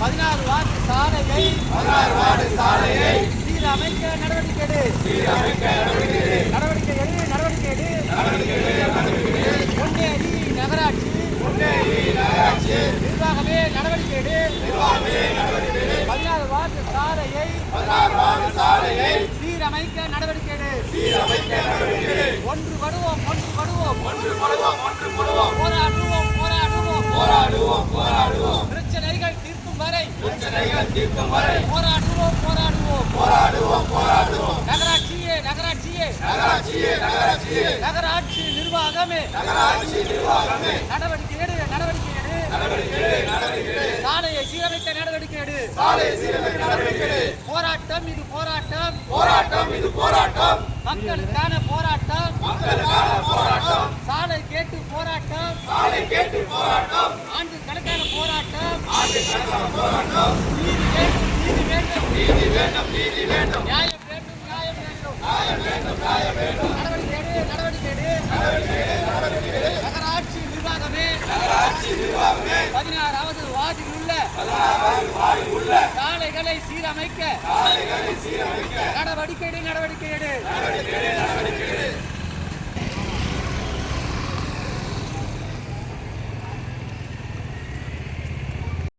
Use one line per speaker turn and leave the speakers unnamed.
பதினாறு வார்டு சாலையை சீரமைக்க நடவடிக்கை எடு. நடவடிக்கை எடு. நடவடிக்கை எடு பொன்னேரி நகராட்சி. நிர்வாகமே நடவடிக்கை எடு. பதினாறு வார்டு சாலையை சீரமைக்க நடவடிக்கை எடு. ஒன்று படுவோம் ஒன்று படுவோம். போராடுவோம் போராடுவோம் பிரச்சனைகள் தீர்க்கும் வரை போராடுவோம் போராடுவோம். நகராட்சியே நகராட்சியே. நகராட்சி நிர்வாகமே. நடவடிக்கை எடு நடவடிக்கை எடு. சாலையை சீரமைக்க நடவடிக்கை எடு. போராட்டம் இது போராட்டம்.
போராட்டம் இது போராட்டம்.
மக்களுக்கான போராட்டம். சாலை கேட்டு போராட்டம்.
சாலை கேட்டு போராட்டம்.
ஆண்டு கணக்கான போராட்டம்.
ஆண்டு
பதினாறாவது வார்டில்
உள்ள
சாலைகளை சீரமைக்க
சாலைகளை சீரமைக்க
நடவடிக்கை எடு நடவடிக்கை எடு
நடவடிக்கை